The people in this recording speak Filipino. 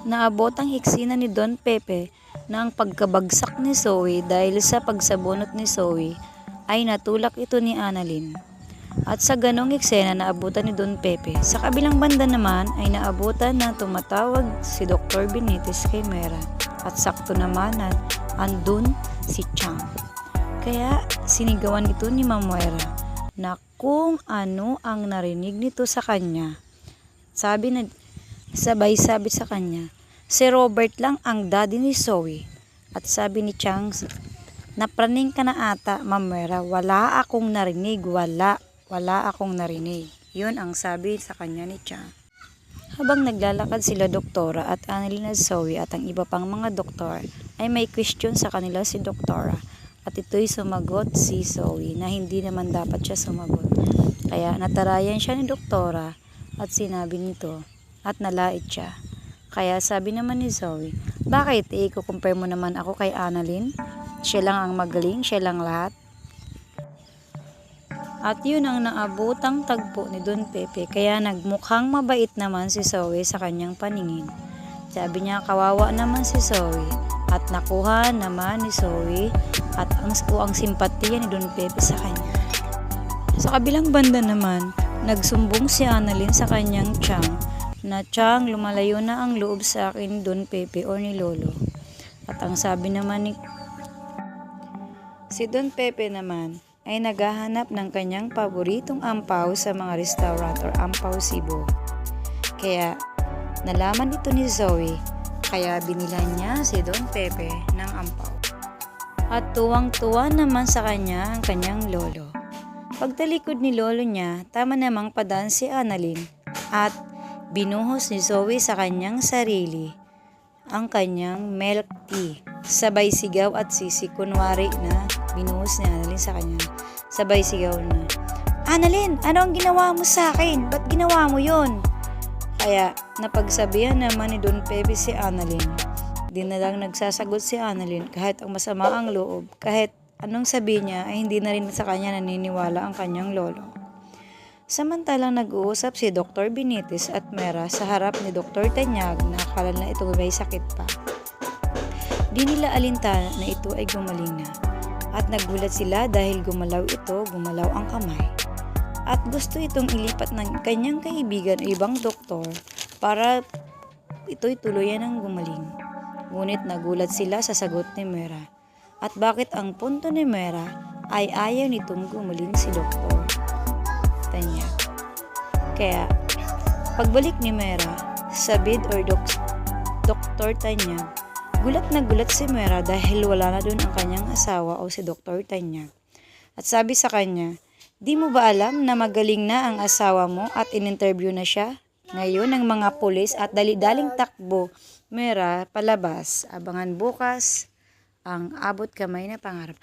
Naabot ang eksena ni Don Pepe na ang pagkabagsak ni Zoe dahil sa pagsabunot ni Zoe ay natulak ito ni Annalyn. At sa ganong eksena naabutan ni Don Pepe. Sa kabilang banda naman ay naabutan na tumatawag si Dr. Benitez kay Mera. At sakto naman na andun si Chang. Kaya sinigawan ito ni Mamuera na kung ano ang narinig nito sa kanya. Sabi na sabay sabi sa kanya, si Robert lang ang daddy ni Zoe. At sabi ni Chang, napraning ka na ata, Mamuera, wala akong narinig, wala, wala akong narinig. Yun ang sabi sa kanya ni Chang. Habang naglalakad sila doktora at Annalyn Zoe at ang iba pang mga doktor, ay may question sa kanila si doktora. At ito'y sumagot si Zoe na hindi naman dapat siya sumagot. Kaya natarayan siya ni doktora at sinabi nito at nalait siya. Kaya sabi naman ni Zoe, bakit eh, kukumpare mo naman ako kay Annalyn? Siya lang ang magaling, siya lang lahat. At yun ang naabutang tagpo ni Don Pepe kaya nagmukhang mabait naman si Zoe sa kanyang paningin. Sabi niya kawawa naman si Zoe at nakuha naman ni Zoe at ang, ang simpatiya ni Don Pepe sa kanya. Sa kabilang banda naman, nagsumbong si Annalyn sa kanyang Chang na Chang lumalayo na ang loob sa akin Don Pepe o ni Lolo. At ang sabi naman ni Si Don Pepe naman ay naghahanap ng kanyang paboritong ampaw sa mga restaurant or ampaw Cebu. Kaya nalaman ito ni Zoe kaya binilan niya si Don Pepe ng ampaw. At tuwang-tuwa naman sa kanya ang kanyang lolo. Pagtalikod ni lolo niya, tama namang padaan si Annalyn at binuhos ni Zoe sa kanyang sarili ang kanyang milk tea. Sabay sigaw at sisi kunwari na binuhos ni Annalyn sa kanya. Sabay sigaw na, Annalyn, ano ang ginawa mo sa akin? Ba't ginawa mo yon? Kaya napagsabihan naman ni Don Pepe si Annalyn. Di na lang nagsasagot si Annalyn kahit ang masama ang loob. Kahit anong sabi niya ay hindi na rin sa kanya naniniwala ang kanyang lolo. Samantalang nag-uusap si Dr. Benitez at Mera sa harap ni Dr. Tanyag na akala na ito may sakit pa. Di nila alintana na ito ay gumaling na. At nagulat sila dahil gumalaw ito, gumalaw ang kamay. At gusto itong ilipat ng kanyang kaibigan o ibang doktor para ito'y tuluyan ng gumaling. Ngunit nagulat sila sa sagot ni Mera. At bakit ang punto ni Mera ay ayaw nitong gumaling si doktor. Tanya. Kaya, pagbalik ni Mera sa bid or dok- Dr. Tanya, gulat na gulat si Mera dahil wala na dun ang kanyang asawa o si Dr. Tanya. At sabi sa kanya, di mo ba alam na magaling na ang asawa mo at in-interview na siya? Ngayon ang mga pulis at dali-daling takbo, Mera, palabas, abangan bukas ang abot kamay na pangarap.